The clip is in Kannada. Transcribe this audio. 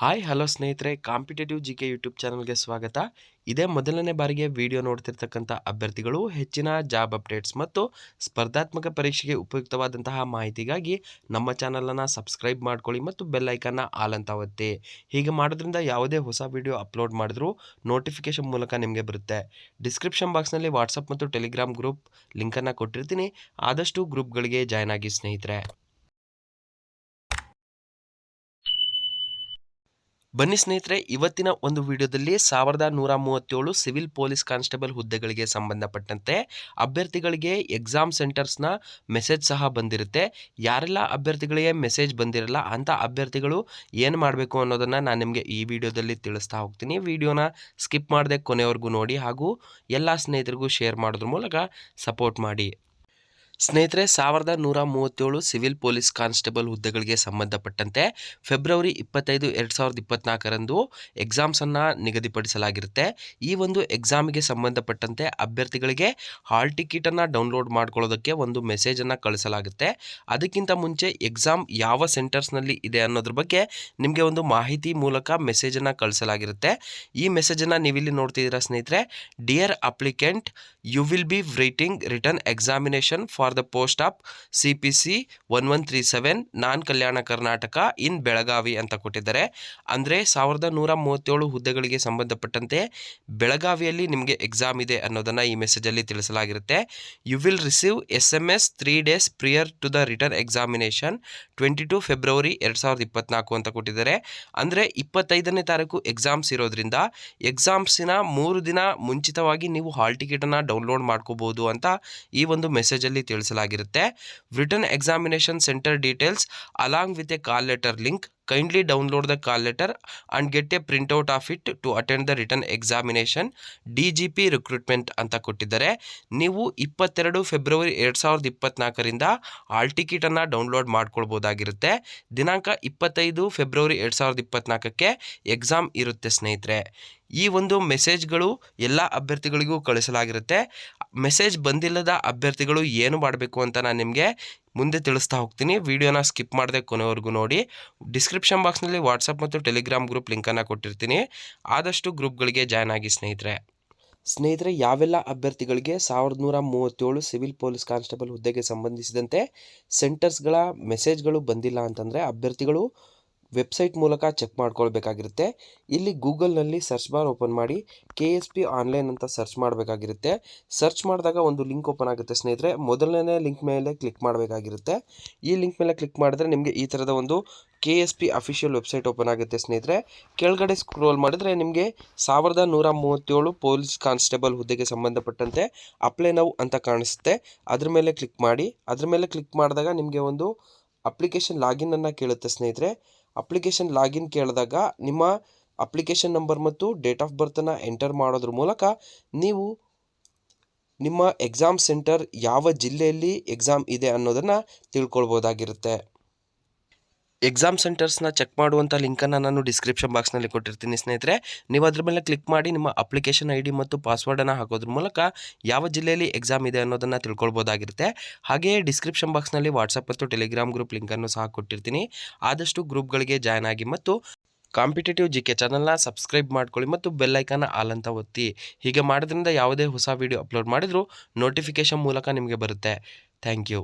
ಹಾಯ್, ಹಲೋ ಸ್ನೇಹಿತರೆ. ಕಾಂಪಿಟೇಟಿವ್ ಜಿ ಕೆ ಯೂಟ್ಯೂಬ್ ಚಾನಲ್ಗೆ ಸ್ವಾಗತ. ಇದೇ ಮೊದಲನೇ ಬಾರಿಗೆ ವಿಡಿಯೋ ನೋಡ್ತಿರ್ತಕ್ಕಂಥ ಅಭ್ಯರ್ಥಿಗಳು, ಹೆಚ್ಚಿನ ಜಾಬ್ ಅಪ್ಡೇಟ್ಸ್ ಮತ್ತು ಸ್ಪರ್ಧಾತ್ಮಕ ಪರೀಕ್ಷೆಗೆ ಉಪಯುಕ್ತವಾದಂತಹ ಮಾಹಿತಿಗಾಗಿ ನಮ್ಮ ಚಾನಲನ್ನು ಸಬ್ಸ್ಕ್ರೈಬ್ ಮಾಡ್ಕೊಳ್ಳಿ ಮತ್ತು ಬೆಲ್ ಐಕನ್ನ ಆಲ್ ಅಂತ ಒತ್ತಿ. ಹೀಗೆ ಮಾಡೋದ್ರಿಂದ ಯಾವುದೇ ಹೊಸ ವಿಡಿಯೋ ಅಪ್ಲೋಡ್ ಮಾಡಿದ್ರೂ ನೋಟಿಫಿಕೇಶನ್ ಮೂಲಕ ನಿಮಗೆ ಬರುತ್ತೆ. ಡಿಸ್ಕ್ರಿಪ್ಷನ್ ಬಾಕ್ಸ್ನಲ್ಲಿ ವಾಟ್ಸಪ್ ಮತ್ತು ಟೆಲಿಗ್ರಾಮ್ ಗ್ರೂಪ್ ಲಿಂಕನ್ನು ಕೊಟ್ಟಿರ್ತೀನಿ. ಆದಷ್ಟು ಗ್ರೂಪ್ಗಳಿಗೆ ಜಾಯ್ನ್ ಆಗಿ ಸ್ನೇಹಿತರೆ. ಬನ್ನಿ ಸ್ನೇಹಿತರೆ, ಇವತ್ತಿನ ಒಂದು ವಿಡಿಯೋದಲ್ಲಿ ಸಾವಿರದ ನೂರ ಮೂವತ್ತೇಳು ಸಿವಿಲ್ ಪೊಲೀಸ್ ಕಾನ್ಸ್ಟೇಬಲ್ ಹುದ್ದೆಗಳಿಗೆ ಸಂಬಂಧಪಟ್ಟಂತೆ ಅಭ್ಯರ್ಥಿಗಳಿಗೆ ಎಕ್ಸಾಮ್ ಸೆಂಟರ್ಸ್ನ ಮೆಸೇಜ್ ಸಹ ಬಂದಿರುತ್ತೆ. ಯಾರೆಲ್ಲ ಅಭ್ಯರ್ಥಿಗಳಿಗೆ ಮೆಸೇಜ್ ಬಂದಿರಲ್ಲ ಅಂಥ ಅಭ್ಯರ್ಥಿಗಳು ಏನು ಮಾಡಬೇಕು ಅನ್ನೋದನ್ನು ನಾನು ನಿಮಗೆ ಈ ವಿಡಿಯೋದಲ್ಲಿ ತಿಳಿಸ್ತಾ ಹೋಗ್ತೀನಿ. ವಿಡಿಯೋನ ಸ್ಕಿಪ್ ಮಾಡದೆ ಕೊನೆವರೆಗೂ ನೋಡಿ ಹಾಗೂ ಎಲ್ಲ ಸ್ನೇಹಿತರಿಗೂ ಶೇರ್ ಮಾಡೋದ್ರ ಮೂಲಕ ಸಪೋರ್ಟ್ ಮಾಡಿ. ಸ್ನೇಹಿತರೆ, ಸಾವಿರದ ನೂರ ಮೂವತ್ತೇಳು ಸಿವಿಲ್ ಪೊಲೀಸ್ ಕಾನ್ಸ್ಟೇಬಲ್ ಹುದ್ದೆಗಳಿಗೆ ಸಂಬಂಧಪಟ್ಟಂತೆ ಫೆಬ್ರವರಿ ಇಪ್ಪತ್ತೈದು, ಎರಡು ಸಾವಿರದ ಇಪ್ಪತ್ನಾಲ್ಕರಂದು ಎಕ್ಸಾಮ್ಸನ್ನು ನಿಗದಿಪಡಿಸಲಾಗಿರುತ್ತೆ. ಈ ಒಂದು ಎಕ್ಸಾಮಿಗೆ ಸಂಬಂಧಪಟ್ಟಂತೆ ಅಭ್ಯರ್ಥಿಗಳಿಗೆ ಹಾಲ್ ಟಿಕೆಟನ್ನು ಡೌನ್ಲೋಡ್ ಮಾಡ್ಕೊಳ್ಳೋದಕ್ಕೆ ಒಂದು ಮೆಸೇಜನ್ನು ಕಳಿಸಲಾಗುತ್ತೆ. ಅದಕ್ಕಿಂತ ಮುಂಚೆ ಎಕ್ಸಾಮ್ ಯಾವ ಸೆಂಟರ್ಸ್ನಲ್ಲಿ ಇದೆ ಅನ್ನೋದ್ರ ಬಗ್ಗೆ ನಿಮಗೆ ಒಂದು ಮಾಹಿತಿ ಮೂಲಕ ಮೆಸೇಜನ್ನು ಕಳಿಸಲಾಗಿರುತ್ತೆ. ಈ ಮೆಸೇಜನ್ನು ನೀವಿಲ್ಲಿ ನೋಡ್ತಿದ್ದೀರಾ ಸ್ನೇಹಿತರೆ, dear applicant, you will be writing written examination for the post of C P C one one three seven non Kalyana Karnataka in Belagavi ಅಂತ ಕೊಟ್ಟಿದ್ದಾರೆ. ಅಂದರೆ ಸಾವಿರದ ನೂರ ಮೂವತ್ತೇಳು ಹುದ್ದೆಗಳಿಗೆ ಸಂಬಂಧಪಟ್ಟಂತೆ ಬೆಳಗಾವಿಯಲ್ಲಿ ನಿಮಗೆ ಎಕ್ಸಾಮ್ ಇದೆ ಅನ್ನೋದನ್ನು ಈ ಮೆಸೇಜಲ್ಲಿ ತಿಳಿಸಲಾಗಿರುತ್ತೆ. You will receive S M S three days prior to the written examination twenty two February ಎರಡು ಸಾವಿರದ ಇಪ್ಪತ್ನಾಲ್ಕು ಅಂತ ಕೊಟ್ಟಿದ್ದಾರೆ. ಅಂದರೆ ಇಪ್ಪತ್ತೈದನೇ ತಾರೀಕು ಎಕ್ಸಾಮ್ಸ್ ಇರೋದ್ರಿಂದ ಎಕ್ಸಾಮ್ಸಿನ ಮೂರು ದಿನ ಮುಂಚಿತವಾಗಿ ನೀವು ಹಾಲ್ ಟಿಕೆಟನ್ನು ಡೌನ್ಲೋಡ್ ಮಾಡ್ಕೋಬಹುದು ಅಂತ ಈ ಒಂದು ಮೆಸೇಜಲ್ಲಿ ತಿಳಿಸಲಾಗಿರುತ್ತೆ written examination centre details along with a call letter link kindly download the call letter and get a printout of it to attend the written examination D G P ಅಂತ ಕೊಟ್ಟಿದ್ದಾರೆ. ನೀವು ಇಪ್ಪತ್ತೆರಡು ಫೆಬ್ರವರಿ ಎರಡು ಸಾವಿರದ ಇಪ್ಪತ್ನಾಲ್ಕರಿಂದ ಆಲ್ ಟಿಕೆಟನ್ನು ಡೌನ್ಲೋಡ್ ಮಾಡ್ಕೊಳ್ಬೋದಾಗಿರುತ್ತೆ. ದಿನಾಂಕ ಇಪ್ಪತ್ತೈದು ಫೆಬ್ರವರಿ ಎರಡು ಸಾವಿರದ ಇಪ್ಪತ್ನಾಲ್ಕಕ್ಕೆ ಎಕ್ಸಾಮ್ ಇರುತ್ತೆ ಸ್ನೇಹಿತರೆ. ಈ ಒಂದು ಮೆಸೇಜ್ಗಳು ಎಲ್ಲ ಅಭ್ಯರ್ಥಿಗಳಿಗೂ ಕಳಿಸಲಾಗಿರುತ್ತೆ. ಮೆಸೇಜ್ ಬಂದಿಲ್ಲದ ಅಭ್ಯರ್ಥಿಗಳು ಏನು ಮಾಡಬೇಕು ಅಂತ ನಾನು ನಿಮಗೆ ಮುಂದೆ ತಿಳಿಸ್ತಾ ಹೋಗ್ತೀನಿ. ವೀಡಿಯೋನ ಸ್ಕಿಪ್ ಮಾಡದೆ ಕೊನೆವರೆಗೂ ನೋಡಿ. ಡಿಸ್ಕ್ರಿಪ್ಷನ್ ಬಾಕ್ಸ್ನಲ್ಲಿ ವಾಟ್ಸಪ್ ಮತ್ತು ಟೆಲಿಗ್ರಾಮ್ ಗ್ರೂಪ್ ಲಿಂಕನ್ನು ಕೊಟ್ಟಿರ್ತೀನಿ. ಆದಷ್ಟು ಗ್ರೂಪ್ಗಳಿಗೆ ಜಾಯ್ನ್ ಆಗಿ ಸ್ನೇಹಿತರೆ. ಸ್ನೇಹಿತರೆ, ಯಾವೆಲ್ಲ ಅಭ್ಯರ್ಥಿಗಳಿಗೆ ಸಾವಿರದ ನೂರ ಮೂವತ್ತೇಳು ಸಿವಿಲ್ ಪೊಲೀಸ್ ಕಾನ್ಸ್ಟೇಬಲ್ ಹುದ್ದೆಗೆ ಸಂಬಂಧಿಸಿದಂತೆ ಸೆಂಟರ್ಸ್ಗಳ ಮೆಸೇಜ್ಗಳು ಬಂದಿಲ್ಲ ಅಂತಂದರೆ ಅಭ್ಯರ್ಥಿಗಳು ವೆಬ್ಸೈಟ್ ಮೂಲಕ ಚೆಕ್ ಮಾಡ್ಕೊಳ್ಬೇಕಾಗಿರುತ್ತೆ. ಇಲ್ಲಿ ಗೂಗಲ್ನಲ್ಲಿ ಸರ್ಚ್ ಬಾರ್ ಓಪನ್ ಮಾಡಿ ಕೆ ಎಸ್ ಪಿ ಆನ್ಲೈನ್ ಅಂತ ಸರ್ಚ್ ಮಾಡಬೇಕಾಗಿರುತ್ತೆ. ಸರ್ಚ್ ಮಾಡಿದಾಗ ಒಂದು ಲಿಂಕ್ ಓಪನ್ ಆಗುತ್ತೆ ಸ್ನೇಹಿತರೆ. ಮೊದಲನೇ ಲಿಂಕ್ ಮೇಲೆ ಕ್ಲಿಕ್ ಮಾಡಬೇಕಾಗಿರುತ್ತೆ. ಈ ಲಿಂಕ್ ಮೇಲೆ ಕ್ಲಿಕ್ ಮಾಡಿದ್ರೆ ನಿಮಗೆ ಈ ಥರದ ಒಂದು K S P official website open ಆಗುತ್ತೆ ಸ್ನೇಹಿತರೆ. ಕೆಳಗಡೆ ಸ್ಕ್ರೋಲ್ ಮಾಡಿದ್ರೆ ನಿಮಗೆ ಸಾವಿರದ ನೂರ ಮೂವತ್ತೇಳು ಪೊಲೀಸ್ ಕಾನ್ಸ್ಟೇಬಲ್ ಹುದ್ದೆಗೆ ಸಂಬಂಧಪಟ್ಟಂತೆ ಅಪ್ಲೈ ನೌ ಅಂತ ಕಾಣಿಸುತ್ತೆ. ಅದ್ರ ಮೇಲೆ ಕ್ಲಿಕ್ ಮಾಡಿ. ಅದ್ರ ಮೇಲೆ ಕ್ಲಿಕ್ ಮಾಡಿದಾಗ ನಿಮಗೆ ಒಂದು ಅಪ್ಲಿಕೇಶನ್ ಲಾಗಿನ್ ಅನ್ನು ಕೇಳುತ್ತೆ ಸ್ನೇಹಿತರೆ. ಅಪ್ಲಿಕೇಶನ್ ಲಾಗಿನ್ ಕೇಳಿದಾಗ ನಿಮ್ಮ ಅಪ್ಲಿಕೇಶನ್ ನಂಬರ್ ಮತ್ತು ಡೇಟ್ ಆಫ್ ಬರ್ತನ್ನು ಎಂಟರ್ ಮಾಡೋದ್ರ ಮೂಲಕ ನೀವು ನಿಮ್ಮ ಎಕ್ಸಾಮ್ ಸೆಂಟರ್ ಯಾವ ಜಿಲ್ಲೆಯಲ್ಲಿ ಎಕ್ಸಾಮ್ ಇದೆ ಅನ್ನೋದನ್ನು ತಿಳ್ಕೊಳ್ಬೋದಾಗಿರುತ್ತೆ. ಎಕ್ಸಾಮ್ ಸೆಂಟರ್ಸ್ನ ಚೆಕ್ ಮಾಡುವಂಥ ಲಿಂಕನ್ನು ನಾನು ಡಿಸ್ಕ್ರಿಪ್ಷನ್ ಬಾಕ್ಸ್ನಲ್ಲಿ ಕೊಟ್ಟಿರ್ತೀನಿ, ಸ್ನೇಹಿತರೆ. ನೀವು ಅದ್ರ ಮೇಲೆ ಕ್ಲಿಕ್ ಮಾಡಿ ನಿಮ್ಮ ಅಪ್ಲಿಕೇಶನ್ ಐ ಡಿ ಮತ್ತು ಪಾಸ್ವರ್ಡನ್ನು ಹಾಕೋದ್ರ ಮೂಲಕ ಯಾವ ಜಿಲ್ಲೆಯಲ್ಲಿ ಎಕ್ಸಾಮ್ ಇದೆ ಅನ್ನೋದನ್ನು ತಿಳ್ಕೊಳ್ಬೋದಾಗಿರುತ್ತೆ. ಹಾಗೆಯೇ ಡಿಸ್ಕ್ರಿಪ್ಷನ್ ಬಾಕ್ಸ್ನಲ್ಲಿ ವಾಟ್ಸಪ್ ಮತ್ತು ಟೆಲಿಗ್ರಾಮ್ ಗ್ರೂಪ್ ಲಿಂಕನ್ನು ಸಹ ಕೊಟ್ಟಿರ್ತೀನಿ. ಆದಷ್ಟು ಗ್ರೂಪ್ಗಳಿಗೆ ಜಾಯ್ನ್ ಆಗಿ ಮತ್ತು ಕಾಂಪಿಟೇಟಿವ್ ಜಿ ಕೆ ಚಾನಲ್ನ ಸಬ್ಸ್ಕ್ರೈಬ್ ಮಾಡ್ಕೊಳ್ಳಿ ಮತ್ತು ಬೆಲ್ ಐಕನ್ನ ಆಲ್ ಅಂತ ಒತ್ತಿ. ಹೀಗೆ ಮಾಡೋದ್ರಿಂದ ಯಾವುದೇ ಹೊಸ ವೀಡಿಯೋ ಅಪ್ಲೋಡ್ ಮಾಡಿದರೂ ನೋಟಿಫಿಕೇಷನ್ ಮೂಲಕ ನಿಮಗೆ ಬರುತ್ತೆ. Thank you